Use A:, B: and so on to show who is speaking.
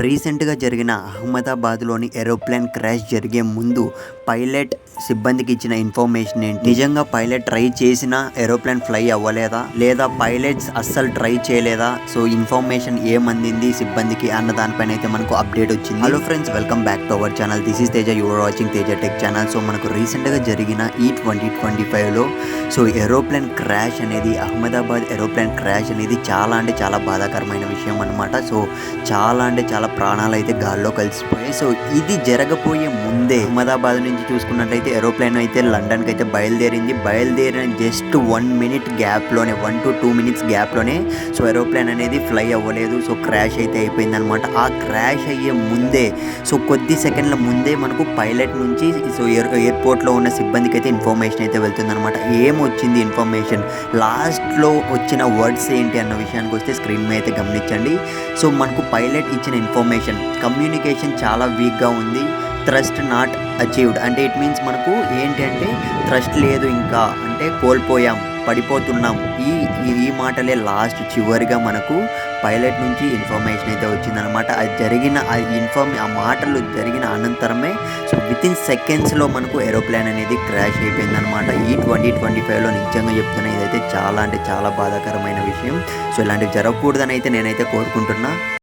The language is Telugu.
A: రీసెంట్గా జరిగిన అహ్మదాబాద్లోని ఏరోప్లేన్ క్రాష్ జరిగే ముందు పైలట్ సిబ్బందికి ఇచ్చిన ఇన్ఫర్మేషన్ ఏంటి? నిజంగా పైలట్ ట్రై చేసినా ఏరోప్లేన్ ఫ్లై అవ్వలేదా? లేదా పైలట్స్ అస్సలు ట్రై చేయలేదా? సో ఇన్ఫర్మేషన్ ఏమందింది సిబ్బందికి అన్న దానిపైన అయితే మనకు అప్డేట్ వచ్చింది. Hello friends welcome back to our channel this is Teja your watching Teja tech channel so మనకు రీసెంట్గా జరిగిన ఈ ట్వంటీ ట్వంటీ ఫైవ్లో సో ఏరోప్లేన్ క్రాష్ అనేది అహ్మదాబాద్ ఏరోప్లేన్ క్రాష్ అనేది చాలా అంటే చాలా బాధాకరమైన విషయం అనమాట సో చాలా అంటే చాలా ప్రాణాలు అయితే గాల్లో కలిసిపోయాయి. సో ఇది జరగబోయే ముందే అహ్మదాబాద్ నుంచి చూసుకున్నట్లయితే ఏరోప్లేన్ అయితే లండన్కి అయితే బయలుదేరింది. బయలుదేరిన జస్ట్ వన్ మినిట్ గ్యాప్లోనే వన్ టు టూ మినిట్స్ గ్యాప్లోనే సో ఏరోప్లేన్ అనేది ఫ్లై అవ్వలేదు. సో క్రాష్ అయితే అయిపోయింది అనమాట ఆ క్రాష్ అయ్యే ముందే సో కొద్ది సెకండ్ల ముందే మనకు పైలట్ నుంచి సో ఎయిర్ ఎయిర్పోర్ట్లో ఉన్న సిబ్బందికి అయితే ఇన్ఫర్మేషన్ అయితే వెళ్తుంది అనమాట ఏమొచ్చింది ఇన్ఫర్మేషన్? లాస్ట్లో వచ్చిన వర్డ్స్ ఏంటి అన్న విషయానికి వస్తే స్క్రీన్ మీద అయితే గమనించండి. సో మనకు పైలట్ ఇచ్చిన ఇన్ఫర్మేషన్ కమ్యూనికేషన్ చాలా వీక్గా ఉంది. ట్రస్ట్ నాట్ అచీవ్డ్ అంటే ఇట్ మీన్స్ మనకు ఏంటి అంటే లేదు ఇంకా. అంటే కోల్పోయాం పడిపోతున్నాం. ఈ ఈ- ఈ మాటలే లాస్ట్ చివరిగా మనకు పైలట్ నుంచి ఇన్ఫర్మేషన్ అయితే వచ్చిందనమాట అది జరిగిన ఆ ఇన్ఫర్మ్ ఆ మాటలు జరిగిన అనంతరమే సో విత్ ఇన్ సెకండ్స్లో మనకు ఏరోప్లేన్ అనేది క్రాష్ అయిపోయిందనమాట ఈ ట్వంటీ ట్వంటీ ఫైవ్లో నిజంగా చెప్తున్నా ఇదైతే చాలా అంటే చాలా బాధాకరమైన విషయం. సో ఇలాంటివి జరగకూడదని అయితే నేనైతే కోరుకుంటున్నా.